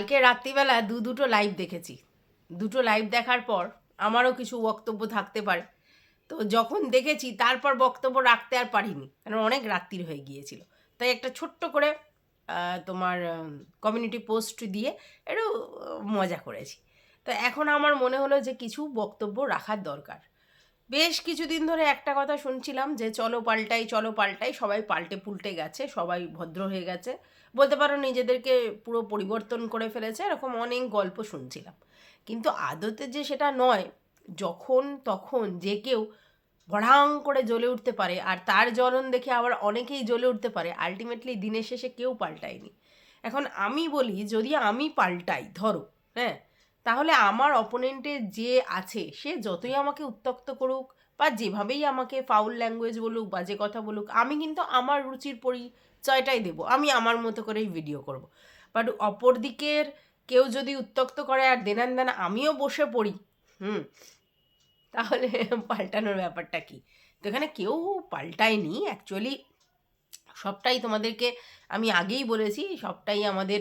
কালকে রাত্রিবেলা দু দুটো লাইভ দেখেছি। দুটো লাইভ দেখার পর আমারও কিছু বক্তব্য থাকতে পারে। তো যখন দেখেছি, তারপর বক্তব্য রাখতে আর পারিনি। কারণ অনেক রাত্রির হয়ে গিয়েছিল। তাই একটা ছোট্ট করে তোমার কমিউনিটি পোস্ট দিয়ে একটু মজা করেছি। তো এখন আমার মনে হলো যে কিছু বক্তব্য রাখার দরকার। বেশ কিছুদিন ধরে একটা কথা শুনছিলাম যে চলো পাল্টাই চলো পাল্টাই, সবাই পাল্টে পুল্টে গেছে, সবাই ভদ্র হয়ে গেছে। বলতে পারো নিজেদেরকে পুরো পরিবর্তন করে ফেলেছে, এরকম অনেক গল্প শুনছিলাম। কিন্তু আদতে যে সেটা নয়, যখন তখন যে কেউ ভড়াং করে জ্বলে উঠতে পারে আর তার জ্বলন দেখে আবার অনেকেই জ্বলে উঠতে পারে আলটিমেটলি দিনের শেষে কেউ পাল্টায়নি। এখন আমি বলি, যদি আমি পাল্টাই, ধরো হ্যাঁ তাহলে আমার অপোনেন্টে যে আছে, সে যতই আমাকে উত্তক্ত করুক বা যেভাবেই আমাকে ফাউল ল্যাঙ্গুয়েজ বলুক বাজে কথা বলুক, আমি কিন্তু আমার রুচির পরিচয়টাই দেবো। আমি আমার মতো করেই ভিডিও করব। বাট অপর দিকের কেউ যদি উত্তক্ত করে আর দেনান দেনা আমিও বসে পড়ি, হুম, তাহলে পাল্টানোর ব্যাপারটা কি? তো এখানে কেউ পাল্টায়নি অ্যাকচুয়ালি সবটাই তোমাদেরকে আমি আগেই বলেছি, সবটাই আমাদের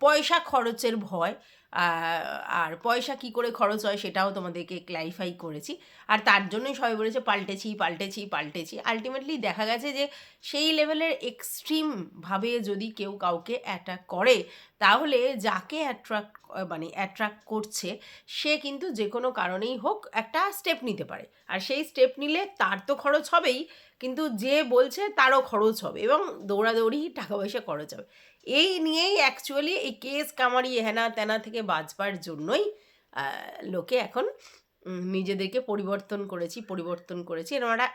পয়সা খরচের ভয়। আর পয়সা কি করে খরচ হয় সেটাও তোমাদেরকে ক্ল্যারিফাই করেছি। আর তার জন্যই সবাই বলেছে পাল্টেছি পাল্টেছি পাল্টেছি। আলটিমেটলি দেখা গেছে যে সেই লেভেলের এক্সট্রিমভাবে যদি কেউ কাউকে অ্যাটাক করে, তাহলে যাকে অ্যাট্রাক্ট মানে অ্যাট্রাক্ট করছে, সে কিন্তু যে কোনো কারণেই হোক একটা স্টেপ নিতে পারে। আর সেই স্টেপ নিলে তার তো খরচ হবেই। কিন্তু যে বলছে তারও খরচ হবে এবং দৌড়াদৌড়ি টাকা পয়সা খরচ হবে। এই নিয়েই অ্যাকচুয়ালি এই কেস কামারি, হেনা তেনা থেকে বাঁচবার জন্যই লোকে এখন নিজেদেরকে পরিবর্তন করেছি পরিবর্তন করেছি। এরকম একটা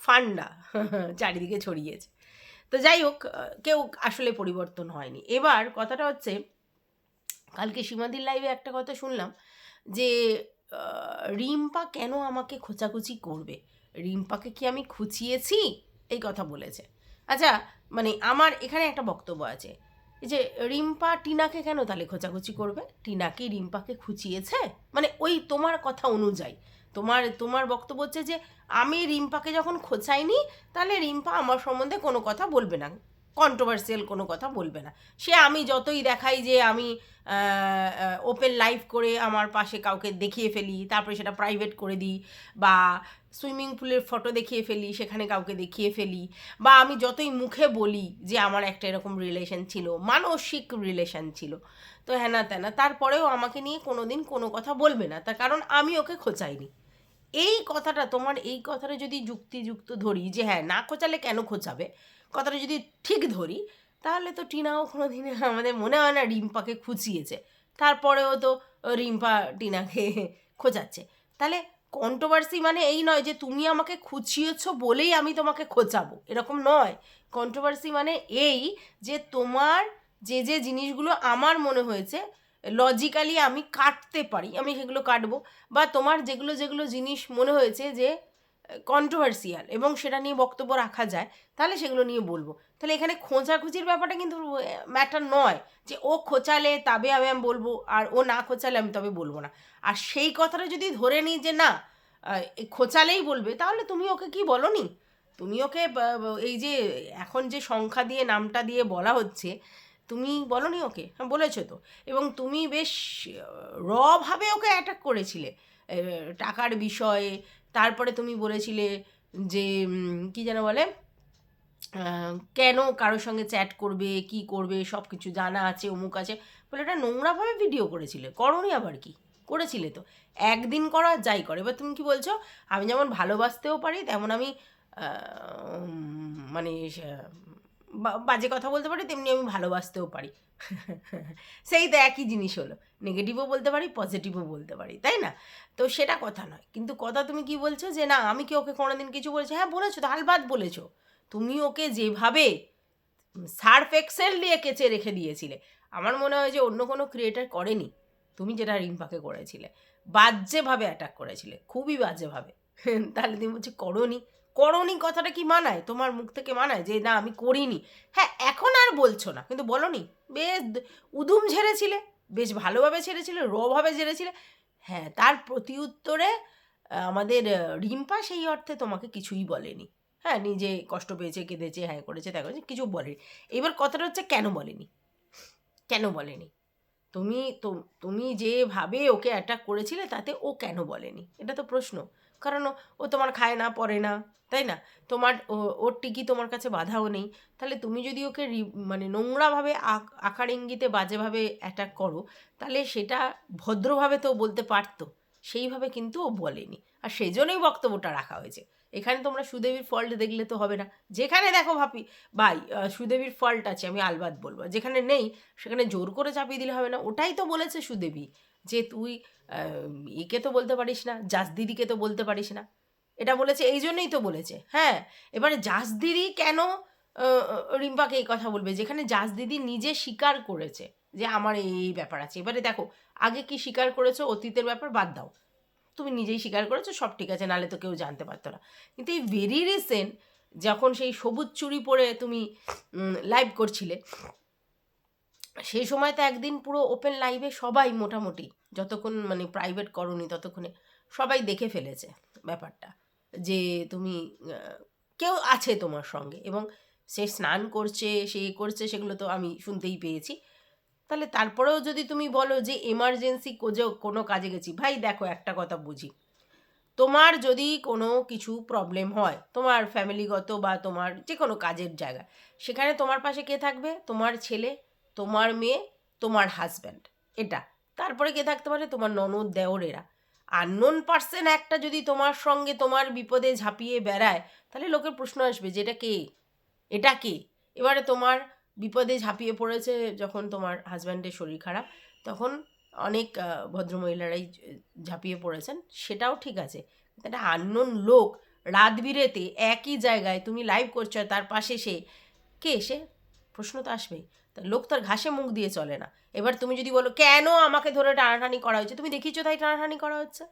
ফান্ডা চারিদিকে ছড়িয়েছে। তো যাই হোক কেউ আসলে পরিবর্তন হয়নি। এবার কথাটা হচ্ছে, কালকে সীমাদির লাইভে একটা কথা শুনলাম যে রিম্পা কেন আমাকে খোঁচাখুচি করবে? রিম্পাকে কি আমি খুঁচিয়েছি? এই কথা বলেছে। আচ্ছা মানে আমার এখানে একটা বক্তব্য আছে। যে রিম্পা টিনাকে কেন তাহলে খোঁচাখুচি করবে? টিনা কি রিম্পাকে খুঁচিয়েছে? মানে ওই তোমার কথা অনুযায়ী। তোমার তোমার বক্তব্য হচ্ছে যে আমি রিম্পাকে যখন খোঁচাইনি, তাহলে রিম্পা আমার সম্বন্ধে কোনো কথা বলবে না। কন্ট্রোভার্সিয়াল কোনো কথা বলবে না। সে আমি যতই দেখাই যে আমি ওপেন লাইভ করে আমার পাশে কাউকে দেখিয়ে ফেলি, তারপরে সেটা প্রাইভেট করে দিই বা সুইমিং পুলের ফটো দেখিয়ে ফেলি, সেখানে কাউকে দেখিয়ে ফেলি বা আমি যতই মুখে বলি যে আমার একটা এরকম রিলেশন ছিল, মানসিক রিলেশন ছিল, তো হ্যানা ত্যানা তারপরেও আমাকে নিয়ে কোনো দিন কোনো কথা বলবে না, তার কারণ আমি ওকে খোঁচাইনি। এই কথাটা তোমার, এই কথাটা যদি যুক্তিযুক্ত ধরি যে হ্যাঁ না খোঁচালে কেন খোঁচাবে? কথাটা যদি ঠিক ধরি, তাহলে তো টিনাও কোনো দিন আমাদের মনে হয় না রিম্পাকে খুঁচিয়েছে। তারপরেও তো রিম্পা টিনাকে খোঁচাচ্ছে। তাহলে কন্ট্রোভার্সি মানে এই নয় যে তুমি আমাকে খুঁচিয়েছো বলেই আমি তোমাকে খোঁচাবো। এরকম নয়। কন্ট্রোভার্সি মানে এই যে তোমার যে যে জিনিসগুলো আমার মনে হয়েছে লজিক্যালি আমি কাটতে পারি, আমি সেগুলো কাটবো। বা তোমার যেগুলো যেগুলো জিনিস মনে হয়েছে যে কন্ট্রোভার্সিয়াল এবং সেটা নিয়ে বক্তব্য রাখা যায়, তাহলে সেগুলো নিয়ে বলব। তাহলে এখানে খোঁচাখুচির ব্যাপারটা কিন্তু ম্যাটার নয় যে ও খোঁচালে তবে আমি আমি বলব, আর ও না খোঁচালে আমি তবে বলব না। আর সেই কথাটা যদি ধরে নিই যে না খোঁচালেই বলবে, তাহলে তুমি ওকে কি বলনি? তুমি ওকে এই যে এখন যে সংখ্যা দিয়ে, নামটা দিয়ে বলা হচ্ছে, তুমি বলনি ওকে? হ্যাঁ বলেছ তো। এবং তুমি বেশ রভাবে ওকে অ্যাটাক করেছিলে। টাকার বিষয়ে তারপরে তুমি বলেছিলে যে কি যেন বলে কেন কারোর সঙ্গে চ্যাট করবে, কি করবে সব কিছু জানা আছে, অমুক আছে, বলে এটা নোংরাভাবে ভিডিও করেছিলে। করনি আবার কি? করেছিলে তো। একদিন করা যাই করে। এবার তুমি কি বলছো, আমি যেমন ভালোবাসতেও পারি, তেমন আমি মানে বাজে কথা বলতে পারি, তেমনি আমি ভালোবাসতেও পারি। সেই তো একই জিনিস হলো। নেগেটিভও বলতে পারি পজিটিভও বলতে পারি, তাই না? তো সেটা কথা নয়। কিন্তু কথা তুমি কি বলছো যে, না, আমি কি ওকে কোনোদিন কিছু বলেছি? হ্যাঁ বলেছ, তো হালবাদ বলেছ। তুমি ওকে যেভাবে সার্ফ এক্সেল দিয়ে কেচে রেখে দিয়েছিলে, আমার মনে হয় যে অন্য কোনো ক্রিয়েটার করেনি। তুমি যেটা রিম্পাকে করেছিলে, বাজেভাবে অ্যাটাক করেছিলে, খুবই বাজেভাবে। তাহলে তুমি বলছি, করনি? করনি কথাটা কি মানায়? তোমার মুখ থেকে মানায় যে, না, আমি করিনি। হ্যাঁ এখন আর বলছো না। কিন্তু বলনি, বেশ, উদুম ঝেড়েছিলে, বেশ ভালোভাবে ছেড়েছিলে, রভাবে ঝেড়েছিলে। হ্যাঁ তার প্রতি উত্তরে আমাদের রিম্পা সেই অর্থে তোমাকে কিছুই বলেনি। হ্যাঁ নিজে কষ্ট পেয়েছে, কেঁদেছে হ্যাঁ করেছে তা করেছে, কিছু বলেনি। এবার কথাটা হচ্ছে, কেন বলেনি? কেন বলেনি? তুমি তুমি যেভাবে ওকে অ্যাটাক করেছিলে, তাতে ও কেন বলেনি? এটা তো প্রশ্ন। কারণ ও- তোমার খায় না পরে না, তাই না? তোমার ওর টিকি তোমার কাছে বাধাও নেই। তাহলে তুমি যদি ওকে মানে নোংরাভাবে আক- আকার ইঙ্গিতে বাজেভাবে অ্যাটাক করো, তাহলে সেটা ভদ্রভাবে তো বলতে পারতো। সেইভাবে কিন্তু ও বলেনি। আর সেই জন্যই বক্তব্যটা রাখা হয়েছে। এখানে তোমরা সুদেবীর ফল্ট দেখলে তো হবে না। যেখানে দেখো ভাবি, ভাই সুদেবীর ফল্ট আছে, আমি আলবাদ বলব। যেখানে নেই, সেখানে জোর করে চাপিয়ে দিলে হবে না। ওটাই তো বলেছে সুদেবী। যে তুই একে তো বলতে পারিস না, জাস দিদিকে তো বলতে পারিস না। এটা বলেছে, এই জন্যই তো বলেছে হ্যাঁ। এবারে জাস দিদি কেন রিম্পাকে এই কথা বলবে? যেখানে জাস দিদি নিজে স্বীকার করেছে যে আমার এই এই ব্যাপার আছে। এবারে দেখো, আগে কি স্বীকার করেছ? অতীতের ব্যাপার বাদ দাও। তুমি নিজেই স্বীকার করেছ, সব ঠিক আছে নালে তো কেউ জানতে পারতো না। কিন্তু এই ভেরি রিসেন্ট যখন সেই সবুজ চুরি পরে তুমি লাইভ করছিলে সেই সময় তো একদিন পুরো ওপেন লাইভে সবাই মোটামুটি, যতক্ষণ মানে প্রাইভেট করনি ততক্ষণে সবাই দেখে ফেলেছে ব্যাপারটা যে তুমি কেউ আছে তোমার সঙ্গে এবং সে স্নান করছে, সে করছে, সেগুলো তো আমি শুনতেই পেয়েছি। তাহলে তারপরেও যদি তুমি বলো যে এমার্জেন্সি কোজে কোনো কাজে গেছি, ভাই দেখো একটা কথা বুঝি, তোমার যদি কোনো কিছু প্রবলেম হয়, তোমার ফ্যামিলিগত বা তোমার যে কোনো কাজের জায়গা সেখানে তোমার পাশে কে থাকবে? তোমার ছেলে তোমার মেয়ে, তোমার হাজব্যান্ড এটা। তারপরে কে থাকতে পারে? তোমার ননদ, দেওরেরা। আননোন পার্সেন একটা যদি তোমার সঙ্গে তোমার বিপদে ঝাঁপিয়ে বেড়ায়, তাহলে লোকের প্রশ্ন আসবে যে এটা কে? এটা কে? এবারে তোমার বিপদে ঝাঁপিয়ে পড়েছে যখন তোমার হাজব্যান্ডের শরীর খারাপ, তখন অনেক ভদ্রমহিলারাই ঝাঁপিয়ে পড়েছেন। সেটাও ঠিক আছে। একটা আননোন লোক রাত বিরেতে একই জায়গায় তুমি লাইভ করছ তার পাশে সে। কে? সে? প্রশ্ন তো আসবেই। লোক তার ঘাসে মুখ দিয়ে চলে না। এবার তুমি যদি বলো, কেন আমাকে ধরে টানাটানি করা হয়েছে? তুমি দেখিয়েছো তাই টানাটানি করা হচ্ছে।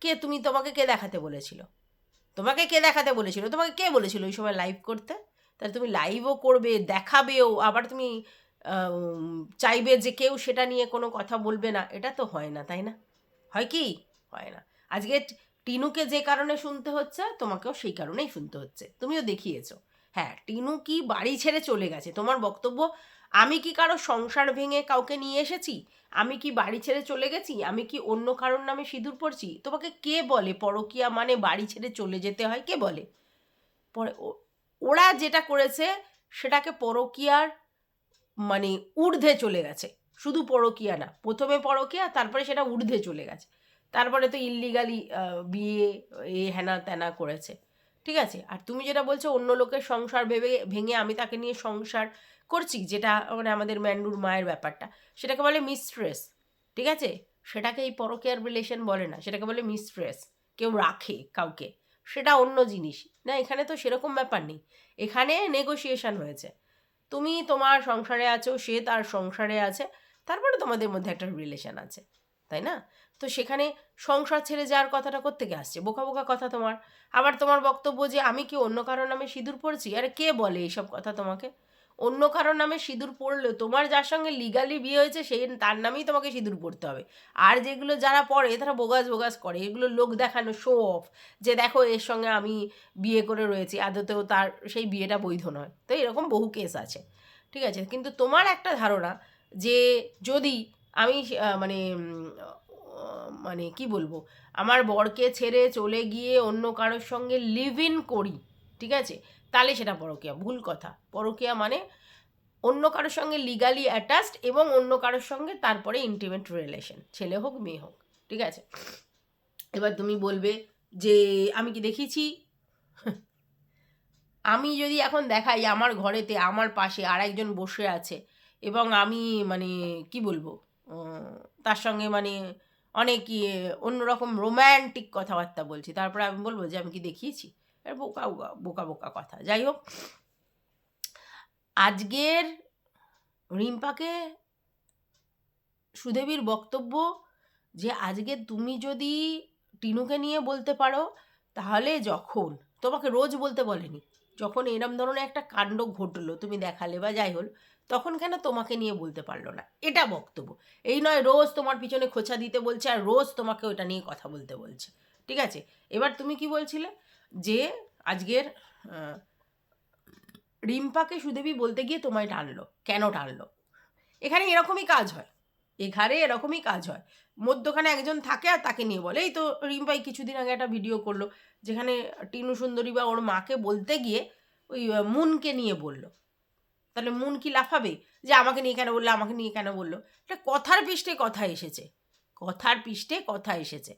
কে তুমি, তোমাকে কে দেখাতে বলেছিল? তোমাকে কে দেখাতে বলেছিল? তোমাকে কে বলেছিল ওই সময় লাইভ করতে? তাহলে তুমি লাইভও করবে, দেখাবেও, আবার তুমি চাইবে যে কেউ সেটা নিয়ে কোনো কথা বলবে না। এটা তো হয় না, তাই না? হয় কি? হয় না। আজকে টিনুকে যে কারণে শুনতে হচ্ছে, তোমাকেও সেই কারণেই শুনতে হচ্ছে। তুমিও দেখিয়েছো। হ্যাঁ টিনু কি বাড়ি ছেড়ে চলে গেছে? তোমার বক্তব্য আমি কি কারও সংসার ভেঙে কাউকে নিয়ে এসেছি? আমি কি বাড়ি ছেড়ে চলে গেছি? আমি কি অন্য কারোর নামে সিঁদুর পড়ছি তোমাকে কে বলে? পরকিয়া মানে বাড়ি ছেড়ে চলে যেতে হয়? কে বলে? পরে ওরা যেটা করেছে, সেটাকে পরকিয়ার মানে ঊর্ধ্বে চলে গেছে। শুধু পরকিয়া না, প্রথমে পরকিয়া, তারপরে সেটা ঊর্ধ্বে চলে গেছে। তারপরে তো ইল্লিগালি বিয়ে, এ, হেনা তেনা করেছে। ঠিক আছে? আর তুমি যেটা বলছো, অন্য লোকের সংসার ভেবে, ভেঙে আমি তাকে নিয়ে সংসার করছি, যেটা মানে আমাদের ম্যান্ডুর মায়ের ব্যাপারটা। সেটাকে বলে মিস্ট্রেস ঠিক আছে? সেটাকে এই পরকিয়ার রিলেশন বলে না, সেটাকে বলে মিস্ট্রেস কেউ রাখে কাউকে। সেটা অন্য জিনিস। না, এখানে তো সেরকম ব্যাপার নেই। এখানে নেগোসিয়েশন হয়েছে। তুমি তোমার সংসারে আছো, সে তার সংসারে আছে, তারপরে তোমাদের মধ্যে একটা রিলেশন আছে, তাই না? তো সেখানে সংসার ছেড়ে যাওয়ার কথাটা কোত্থেকে আসছে? বোকা বোকা কথা তোমার। আবার তোমার বক্তব্য যে আমি কি অন্য কারোর নামে সিঁদুর পড়ছি? আরে কে বলে এইসব কথা তোমাকে? অন্য কারোর নামে সিঁদুর পড়লেও তোমার যার সঙ্গে লিগালি বিয়ে হয়েছে সেই তার নামেই তোমাকে সিঁদুর পড়তে হবে। আর যেগুলো যারা পড়ে তারা বোগাস বোগাস করে। এগুলো লোক দেখানো শো অফ যে দেখো, এর সঙ্গে আমি বিয়ে করে রয়েছি, আদতেও তার সেই বিয়েটা বৈধ নয়। তো এরকম বহু কেস আছে। ঠিক আছে? কিন্তু তোমার একটা ধারণা যে যদি আমি মানে মানে কি বলব? আমার বরকে ছেড়ে চলে গিয়ে অন্য কারোর সঙ্গে লিভ ইন করি, ঠিক আছে? তাহলে সেটা পরকিয়া, ভুল কথা। পরকিয়া মানে অন্য কারোর সঙ্গে লিগালি অ্যাটাচড এবং অন্য কারোর সঙ্গে তারপরে ইন্টিমেট রিলেশন ছেলে হোক, মেয়ে হোক, ঠিক আছে? এবার তুমি বলবে যে, আমি কি দেখিয়েছি? আমি যদি এখন দেখাই আমার ঘরেতে, আমার পাশে আর একজন বসে আছে এবং আমি মানে কি বলব তার সঙ্গে মানে অনেক ইয়ে অন্যরকম রোম্যান্টিক কথাবার্তা বলছি, তারপরে আমি বলব যে, আমি কি দেখিয়েছি? বোকা বোকা বোকা কথা। যাই হোক, আজকের রিম্পাকে সুদেবীর বক্তব্য যে আজকে তুমি যদি টিনুকে নিয়ে বলতে পারো, তাহলে যখন, তোমাকে রোজ বলতে বলেনি, যখন এরম ধরনের একটা কাণ্ড ঘটলো তুমি দেখালে বা যাই হল তখন কেন তোমাকে নিয়ে বলতে পারল না? এটা বক্তব্য। এই নয় রোজ তোমার পিছনে খোঁচা দিতে বলছে আর রোজ তোমাকে ওটা নিয়ে কথা বলতে বলছে। ঠিক আছে? এবার তুমি কি বলছিলে? যে আজকের রিম্পাকে সুদেবী বলতে গিয়ে তোমায় টানলো। কেন টানলো? এখানে এরকমই কাজ হয়। এখানে এরকমই কাজ হয়। মধ্যখানে একজন থাকে আর তাকে নিয়ে বলে, এই তো রিম্পাই কিছুদিন আগে একটা ভিডিও করল, যেখানে টিনু সুন্দরী বা ওর মাকে বলতে গিয়ে ওই মুনকে নিয়ে বলল। তাহলে মুন কি লাফাবে? যে আমাকে নিয়ে কেন বলল, আমাকে নিয়ে কেন বলল? এটা কথার পৃষ্ঠে কথা এসেছে। কথার পৃষ্ঠে কথা এসেছে।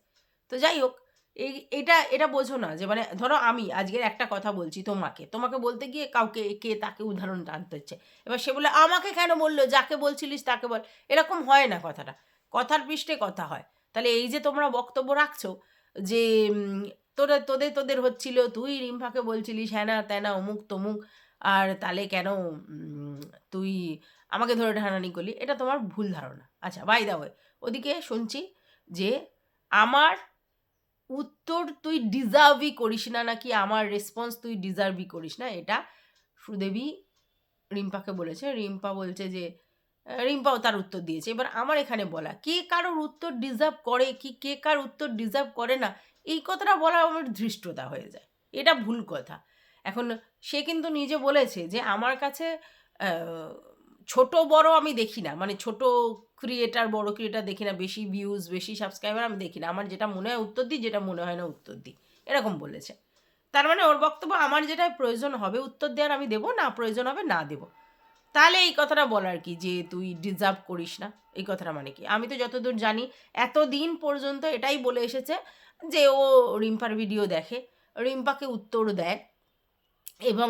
তো যাই হোক এই, এটা এটা বোঝো না যে মানে ধরো আমি আজকের একটা কথা বলছি তোমাকে তোমাকে বলতে গিয়ে কাউকে, কে তাকে উদাহরণ টানতে হচ্ছে। এবার সে বলে, আমাকে কেন বলল? যাকে বলছিলিস তাকে বল। এরকম হয় না কথাটা। কথার পৃষ্ঠে কথা হয়। তাহলে এই যে তোমরা বক্তব্য রাখছো যে তোরা, তোদের তোদের হচ্ছিল, তুই রিম্ফাকে বলছিলিস হ্যাঁ না ত্যানা, অমুক, তমুক, আর তাহলে কেন তুই আমাকে ধরে ঢানানি করলি? এটা তোমার ভুল ধারণা। আচ্ছা বাই দা ওয়ে ওদিকে শুনছি যে, আমার উত্তর তুই ডিজার্ভই করিস না, নাকি আমার রেসপন্স তুই ডিজার্ভই করিস না? এটা সুদেবী রিম্পাকে বলেছে। রিম্পা বলছে যে রিম্পাও তার উত্তর দিয়েছে। এবার আমার এখানে বলা, কে কারোর উত্তর ডিজার্ভ করে, কি কে কার উত্তর ডিজার্ভ করে না, এই কথাটা বলা আমার ধৃষ্টতা হয়ে যায়। এটা ভুল কথা। এখন সে কিন্তু নিজে বলেছে যে, আমার কাছে ছোট বড় আমি দেখি না। মানে ছোট ক্রিয়েটার বড় ক্রিয়েটার দেখি না। বেশি ভিউজ বেশি সাবস্ক্রাইবার আমি দেখি না। আমার যেটা মনে হয় উত্তর দিই, যেটা মনে হয় না উত্তর দিই। এরকম বলেছে। তার মানে ওর বক্তব্য, আমার যেটা প্রয়োজন হবে উত্তর দেওয়ার আমি দেবো, না প্রয়োজন হবে না দেবো। তাহলে এই কথাটা বলার কি, যে তুই ডিজার্ভ করিস না। এই কথাটা মানে কি? আমি তো যতদূর জানি, এতদিন পর্যন্ত এটাই বলে এসেছে যে ও রিম্পার ভিডিও দেখে। রিম্পাকে উত্তর দেয়। এবং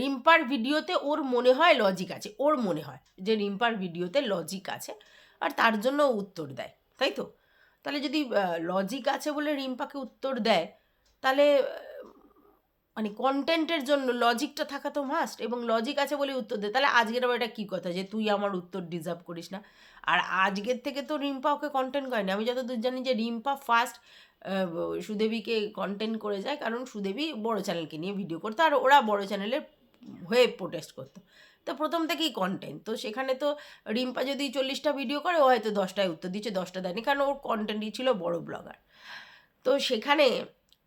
রিম্পার ভিডিওতে ওর মনে হয় লজিক আছে, ওর মনে হয় যে রিম্পার ভিডিওতে লজিক আছে আর তার জন্য উত্তর দেয়, তাই তো? তাহলে যদি লজিক আছে বলে রিম্পাকে উত্তর দেয়, তাহলে মানে কন্টেন্টের জন্য লজিকটা থাকা তো মাস্ট এবং লজিক আছে বলে উত্তর দেয়, তাহলে আজকের আবার এটা কী কথা যে তুই আমার উত্তর ডিজার্ভ করিস না? আর আজকের থেকে তো রিম্পা ওকে কন্টেন্ট করেনি, আমি যতদূর জানি যে রিম্পা ফার্স্ট সুদেবীকে কন্টেন্ট করে যায়। কারণ সুদেবী বড় চ্যানেলকে নিয়ে ভিডিও করতো আর ওরা বড় চ্যানেলের হয়ে প্রোটেস্ট করতো। তো প্রথম থেকেই কন্টেন্ট তো সেখানে তো রিম্পা যদি চল্লিশটা ভিডিও করে, ও হয়তো দশটায় উত্তর দিচ্ছে, দশটা দেয়নি, কারণ ওর কন্টেন্টই ছিল বড় ব্লগার তো সেখানে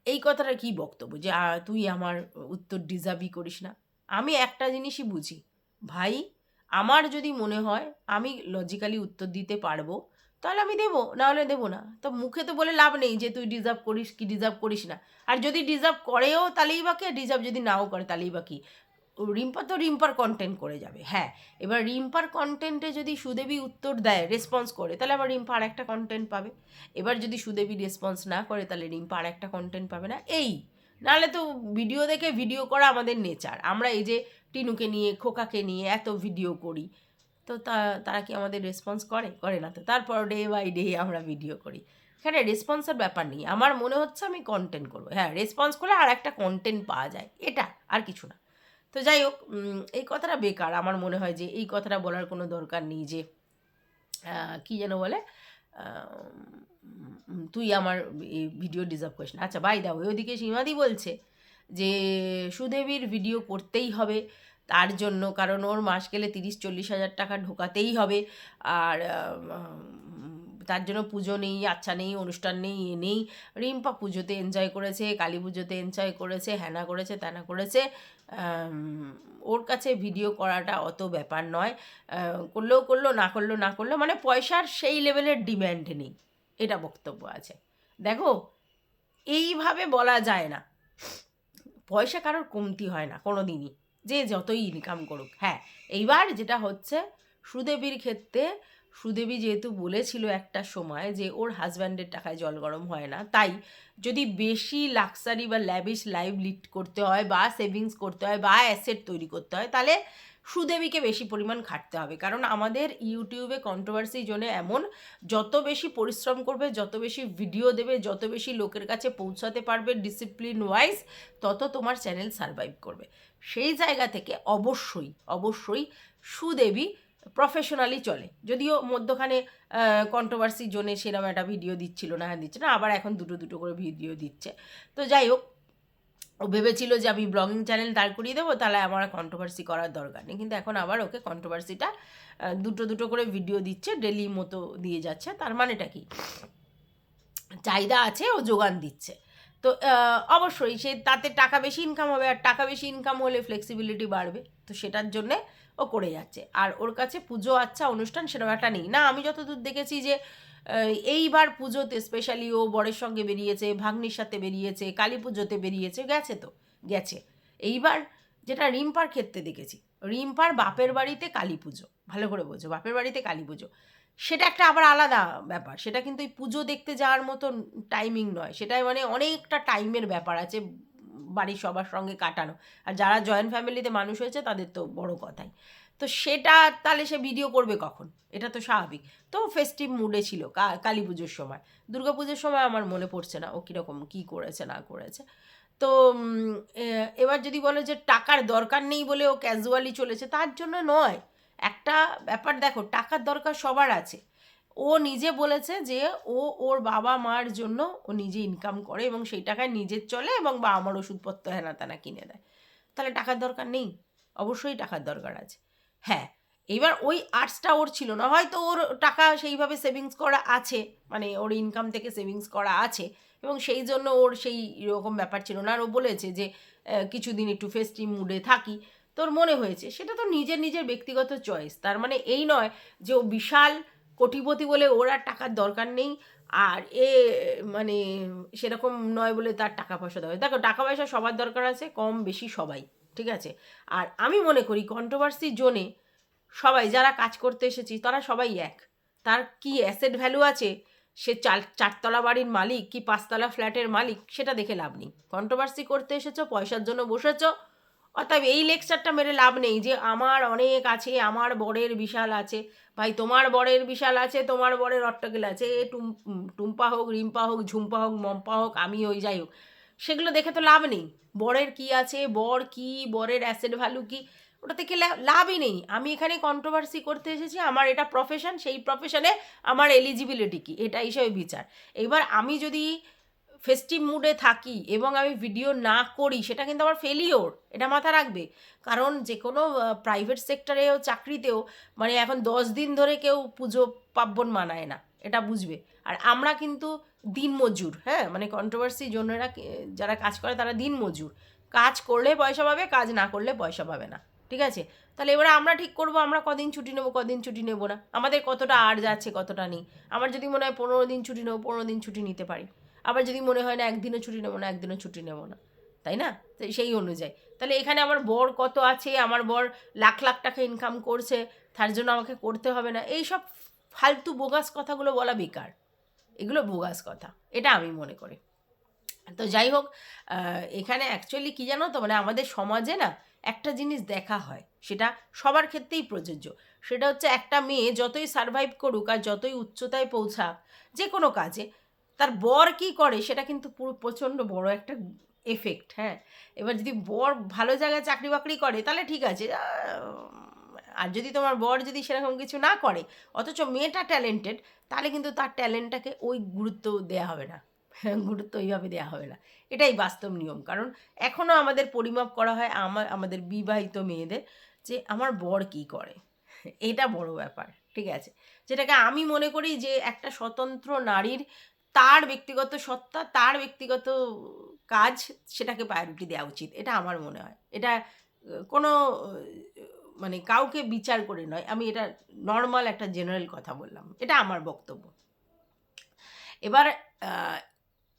এই কথাটা কি বক্তব্য? যে তুই আমার উত্তর ডিজার্ভই করিস না। আমি একটা জিনিসই বুঝি। ভাই, আমার যদি মনে হয়, আমি লজিক্যালি উত্তর দিতে পারব তাহলে আমি দেবো, নাহলে দেবো না। তো মুখে তো বলে লাভ নেই যে তুই ডিজার্ভ করিস কি ডিজার্ভ করিস না। আর যদি ডিজার্ভ করেও তাহলেই বা কি ডিজার্ভ যদি নাও করে তাহলেই বা কি। রিম্পা তো রিম্পার কন্টেন্ট করে যাবে হ্যাঁ। এবার রিম্পার কন্টেন্টে যদি সুদেবী উত্তর দেয় রেসপন্স করে, তাহলে আবার রিম্পা আর একটা কন্টেন্ট পাবে। এবার যদি সুদেবী রেসপন্স না করে, তাহলে রিম্পা আর একটা কন্টেন্ট পাবে না। এই, নাহলে তো ভিডিও দেখে ভিডিও করা আমাদের নেচার আমরা এই যে টিনুকে নিয়ে, খোকাকে নিয়ে এত ভিডিও করি। তো তারা কি আমাদের রেসপন্স করে? করে না তো। তারপর ডে বাই ডে আমরা ভিডিও করি। এখানে রেসপন্সের ব্যাপার নেই। আমার মনে হচ্ছে আমি কন্টেন্ট করব। হ্যাঁ রেসপন্স করলে আর একটা কন্টেন্ট পাওয়া যায়। এটা আর কিছু না। তো যাই হোক এই কথাটা বেকার। আমার মনে হয় যে এই কথাটা বলার কোনো দরকার নেই যে কি যেন বলে? তুই আমার এই ভিডিও ডিজার্ভ করিস না। আচ্ছা বাই দাও ওইদিকে সীমাদি বলছে যে, সুদেবীর ভিডিও করতেই হবে। তার জন্য, কারণ ওর মাস গেলে তিরিশ, চল্লিশ হাজার টাকা ঢোকাতেই হবে। আর তার জন্য পুজো নেই আচ্ছা নেই, অনুষ্ঠান নেই এ নেই। রিম্পা পুজোতে এনজয় করেছে, কালী পুজোতে এনজয় করেছে হ্যানা করেছে ত্যানা করেছে। ওর কাছে ভিডিও করাটা অত ব্যাপার নয়। করলেও করল, না করল না করল মানে পয়সার সেই লেভেলের ডিম্যান্ড নেই। এটা বক্তব্য আছে। দেখো, এইভাবে বলা যায় না। পয়সা কারোর কমতি হয় না কোনো দিনই যে যতই ইনকাম করুক হ্যাঁ। এইবার যেটা হচ্ছে, সুদেবীর ক্ষেত্রে, সুদেবী যেহেতু বলেছিল একটা সময় যে ওর হাজব্যান্ডের টাকায় জল গরম হয় না, তাই যদি বেশি লাক্সারি বা ল্যাবিশ লাইভ লিড করতে হয় বা সেভিংস করতে হয় বা অ্যাসেট তৈরি করতে হয়, তাহলে সুদেবীকে বেশি পরিমাণ খাটতে হবে। কারণ আমাদের ইউটিউবে কন্ট্রোভার্সি জোনে এমন যত বেশি পরিশ্রম করবে, যত বেশি ভিডিও দেবে, যত বেশি লোকের কাছে পৌঁছাতে পারবে ডিসিপ্লিন ওয়াইজ তত তোমার চ্যানেল সারভাইভ করবে। সেই জায়গা থেকে অবশ্যই অবশ্যই সুদেবী প্রফেশনালি চলে। যদিও মধ্যখানে কন্ট্রোভার্সি জোনে সেরকম একটা ভিডিও দিচ্ছিল না হ্যাঁ দিচ্ছে না, আবার এখন দুটো দুটো করে ভিডিও দিচ্ছে। তো যাই হোক ও ভেবেছিল যে আমি ব্লগিং চ্যানেল দাঁড় করিয়ে দেবো, তাহলে আমার কন্ট্রোভার্সি করার দরকার নেই। কিন্তু এখন আবার ওকে কন্ট্রোভার্সিটা দুটো দুটো করে ভিডিও দিচ্ছে ডেলি মতো দিয়ে যাচ্ছে। তার মানেটা কি? চাহিদা আছে, ও যোগান দিচ্ছে। তো অবশ্যই সে তাতে টাকা বেশি ইনকাম হবে, আর টাকা বেশি ইনকাম হলে ফ্লেক্সিবিলিটি বাড়বে। তো সেটার জন্যে ও করে যাচ্ছে। আর ওর কাছে পুজো আচ্ছা অনুষ্ঠান সেরকম একটা নেই। না, আমি যতদূর দেখেছি যে এইবার পুজোতে স্পেশালি ও বরের সঙ্গে বেরিয়েছে, ভাগ্নির সাথে বেরিয়েছে, কালী পুজোতে বেরিয়েছে, গেছে তো, গেছে। এইবার যেটা রিম্পার ক্ষেত্রে দেখেছি রিম্পার বাপের বাড়িতে কালী পুজো, ভালো করে বোঝো, বাপের বাড়িতে কালী পুজো। সেটা একটা আবার আলাদা ব্যাপার, সেটা কিন্তু এই পুজো দেখতে যাওয়ার মতো টাইমিং নয়, সেটাই মানে অনেকটা টাইমের ব্যাপার আছে বাড়ির সবার সঙ্গে কাটানো। আর যারা জয়েন্ট ফ্যামিলিতে মানুষ হয়েছে তাদের তো বড় কথাই। তো সেটা তাহলে সে ভিডিও করবে কখন? এটা তো স্বাভাবিক। তো ফেস্টিভ মুডে ছিল কালী পুজোর সময়। দুর্গা পুজোর সময় আমার মনে পড়ছে না ও কীরকম কী করেছে, না করেছে। তো এবার যদি বলো যে টাকার দরকার নেই বলে ও ক্যাজুয়ালি চলেছে, তার জন্য নয়। একটা ব্যাপার দেখো, টাকার দরকার সবার আছে। ও নিজে বলেছে যে ও ওর বাবা মার জন্য ও নিজে ইনকাম করে এবং সেই টাকায় নিজের চলে এবং বা আমার ওষুধপত্র হেনা তেনা কিনে দেয়। তাহলে টাকার দরকার নেই। অবশ্যই টাকার দরকার আছে। হ্যাঁ এবার ওই আর্টসটা ওর ছিল না। হয়তো ওর টাকা সেইভাবে সেভিংস করা আছে মানে ওর ইনকাম থেকে সেভিংস করা আছে এবং সেই জন্য ওর সেই রকম ব্যাপার ছিল না। আর ও বলেছে যে কিছুদিন একটু ফেস্টিভ মুডে থাকি। তোর মনে হয়েছে? সেটা তো নিজের নিজের ব্যক্তিগত চয়েস তার মানে এই নয় যে ও বিশাল কোটিপতি বলে ওর আর টাকার দরকার নেই। আর এ মানে সেরকম নয় বলে তার টাকা পয়সা দেওয়া দেখো, টাকা পয়সা সবার দরকার আছে, কম বেশি সবাই। ঠিক আছে? আর আমি মনে করি কন্ট্রোভার্সি জোনে সবাই যারা কাজ করতে এসেছি, তারা সবাই এক। তার কি অ্যাসেট ভ্যালু আছে? সে চার, চারতলা বাড়ির মালিক কি পাঁচতলা ফ্ল্যাটের মালিক? সেটা দেখে লাভ নেই। কন্ট্রোভার্সি করতে এসেছ, পয়সার জন্য বসেছো, অতএব এই লেকচারটা মেরে লাভ নেই যে আমার অনেক আছে, আমার বরের বিশাল আছে। ভাই, তোমার বরের বিশাল আছে, তোমার বরের অট্টকেল আছে টুম টুম্পা হোক, রিম্পা হোক, ঝুম্পা হোক, মম্পা হোক আমি ওই যাই হোক। সেগুলো দেখে তো লাভ নেই। বরের কি আছে? বর কি? বরের অ্যাসেট ভ্যালু কি? ওটা থেকে লাভই নেই। আমি এখানে কন্ট্রোভার্সি করতে এসেছি, আমার এটা প্রফেশন সেই প্রফেশনে আমার এলিজিবিলিটি কি? এটা হিসেবে বিচার। এবার আমি যদি ফেস্টিভ মুডে থাকি এবং আমি ভিডিও না করি, সেটা কিন্তু আমার ফেলিওর এটা মাথা রাখবে। কারণ যে কোনো প্রাইভেট সেক্টরেও চাকরিতেও মানে এখন দশ দিন ধরে কেউ পুজো পার্বণ মানায় না, এটা বুঝবে। আর আমরা কিন্তু দিন মজুর হ্যাঁ? মানে কন্ট্রোভার্সি জন্যরা যারা কাজ করে তারা দিন মজুর কাজ করলে পয়সা পাবে, কাজ না করলে পয়সা পাবে না, ঠিক আছে? তাহলে এবারে আমরা ঠিক করব, আমরা কদিন ছুটি নেব, কদিন ছুটি নেব না। আমাদের কতটা আর যাচ্ছে, কতটা নেই। আমার যদি মনে হয় পনেরো দিন ছুটি নেব, পনেরো দিন ছুটি নিতে পারি। আবার যদি মনে হয় না একদিনও ছুটি নেব না, একদিনও ছুটি নেব না, তাই না? সেই অনুযায়ী। তাহলে এখানে আমার বর কত আছে, আমার বর লাখ লাখ টাকা ইনকাম করছে, তার জন্য আমাকে করতে হবে না। এই সব ফালতু বোগাস কথাগুলো বলা বেকার। এগুলো বোগাস কথা, এটা আমি মনে করি। তো যাই হোক এখানে অ্যাকচুয়ালি কী জানো তো মানে আমাদের সমাজে না একটা জিনিস দেখা হয়, সেটা সবার ক্ষেত্রেই প্রযোজ্য। সেটা হচ্ছে একটা মেয়ে যতই সারভাইভ করুক আর যতই উচ্চতায় পৌঁছাক, যে কোনো কাজে, তার বর কি করে সেটা কিন্তু পুরো প্রচণ্ড বড় একটা এফেক্ট হ্যাঁ। এবার যদি বর ভালো জায়গায় চাকরি বাকরি করে, তাহলে ঠিক আছে আর যদি তোমার বর যদি সেরকম কিছু না করে, অথচ মেয়েটা ট্যালেন্টেড তাহলে কিন্তু তার ট্যালেন্টটাকে ওই গুরুত্ব দেওয়া হবে না। গুরুত্ব ওইভাবে দেওয়া হবে না। এটাই বাস্তব নিয়ম। কারণ এখনও আমাদের পরিমাপ করা হয় আমার আমাদের বিবাহিত মেয়েদের যে আমার বর কি করে। এটা বড় ব্যাপার, ঠিক আছে? যেটাকে আমি মনে করি যে একটা স্বতন্ত্র নারীর তার ব্যক্তিগত সত্তা, তার ব্যক্তিগত কাজ, সেটাকে প্রায়োরিটি দেওয়া উচিত। এটা আমার মনে হয়। এটা কোনো মানে কাউকে বিচার করে নয়, আমি এটা নর্মাল একটা জেনারেল কথা বললাম, এটা আমার বক্তব্য। এবার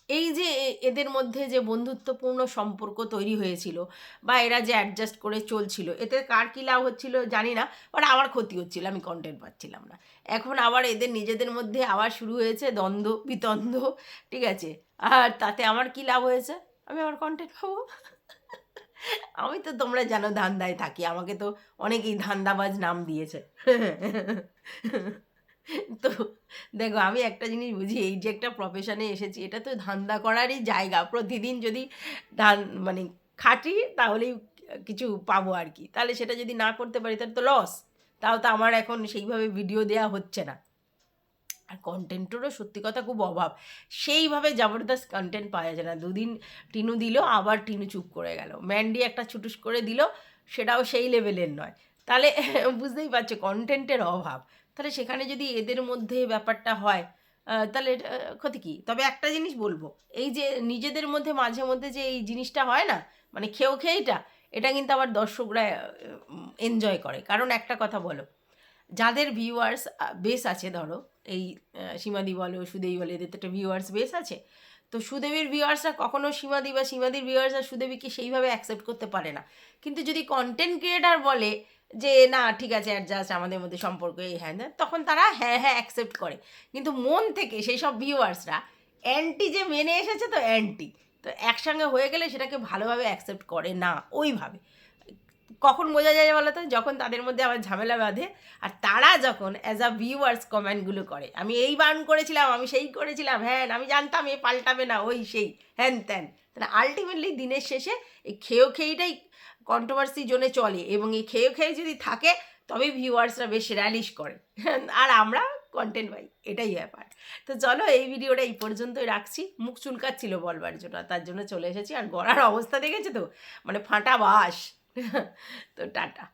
এই যে এদের মধ্যে যে বন্ধুত্বপূর্ণ সম্পর্ক তৈরি হয়েছিল বা এরা যে অ্যাডজাস্ট করে চলছিল, এতে কার কী লাভ হচ্ছিল জানি না বাট আমার ক্ষতি হচ্ছিল, আমি কন্টেন্ট পাচ্ছিলাম না। এখন আবার এদের নিজেদের মধ্যে আবার শুরু হয়েছে দ্বন্দ্ব বিতন্দ্ব ঠিক আছে? আর তাতে আমার কি লাভ হয়েছে? আমি আমার কন্টেন্ট পাবো? আমি তো তোমরা জানো ধান্দায় থাকি, আমাকে তো অনেকেই ধান্দাবাজ নাম দিয়েছে। তো দেখো, আমি একটা জিনিস বুঝি, এই যে একটা প্রফেশনে এসেছি, এটা তো ধান্দা করারই জায়গা। প্রতিদিন যদি ধান মানে খাটি, তাহলেই কিছু পাবো আর কি। তাহলে সেটা যদি না করতে পারি, তাহলে তো লস তাও তো আমার এখন সেইভাবে ভিডিও দেওয়া হচ্ছে না। আর কন্টেন্টেরও সত্যি কথা খুব অভাব। সেইভাবে জবরদস্ত কন্টেন্ট পাওয়া যায় না। দুদিন টিনু দিল আবার টিনু চুপ করে গেল। ম্যান্ডি একটা ছুটুস করে দিল সেটাও সেই লেভেলের নয়। তাহলে বুঝতেই পারছ কন্টেন্টের অভাব। তাহলে সেখানে যদি এদের মধ্যে ব্যাপারটা হয় তাহলে এটা, ক্ষতি কী? তবে একটা জিনিস বলব এই যে নিজেদের মধ্যে মাঝে মধ্যে যে এই জিনিসটা হয় না মানে খেয়েও খেয়েটা এটা কিন্তু আবার দর্শকরা এনজয় করে। কারণ একটা কথা বলো যাদের ভিউয়ার্স বেস আছে ধরো এই সীমাদি বলো সুদেবী বলো, এদের তো একটা ভিউয়ার্স বেস আছে। তো সুদেবীর ভিউয়ার্সরা কখনো সীমাদি বা সীমাদির ভিউয়ার্সরা সুদেবীকে সেইভাবে অ্যাকসেপ্ট করতে পারে না। কিন্তু যদি কন্টেন্ট ক্রিয়েটার বলে যে, না, ঠিক আছে অ্যাডজাস্ট আমাদের মধ্যে সম্পর্ক এই হ্যাঁ তখন তারা হ্যাঁ হ্যাঁ অ্যাকসেপ্ট করে। কিন্তু মন থেকে সেই সব ভিউয়ার্সরা অ্যান্টি যে মেনে এসেছে তো অ্যান্টি তো একসঙ্গে হয়ে গেলে সেটাকে ভালোভাবে অ্যাকসেপ্ট করে না, ওইভাবে। কখন বোঝা যায় বলো তো? যখন তাদের মধ্যে আবার ঝামেলা বাঁধে। আর তারা যখন অ্যাজ আ ভিউয়ার্স কমেন্টগুলো করে, আমি এই বান করেছিলাম, আমি সেই করেছিলাম হ্যাঁ আমি জানতাম এ পাল্টাবে না, ওই সেই, হ্যান ত্যান। তাহলে আলটিমেটলি দিনের শেষে এই খেয়েও খেয়েটাই কন্ট্রোভার্সি জোনে চলে এবং এই খেয়েও খেয়ে যদি থাকে, তবে ভিউয়ার্সরা বেশ র্যালিশ করে। আর আমরা কন্টেন্ট পাই, এটাই ব্যাপার। তো চলো এই ভিডিওটা এই পর্যন্তই রাখছি। মুখ চুলকাচ্ছিল বলবার জন্য, তার জন্য চলে এসেছি। আর গড়ার অবস্থা দেখেছ তো? মানে ফাঁটা বাস। তো টাটা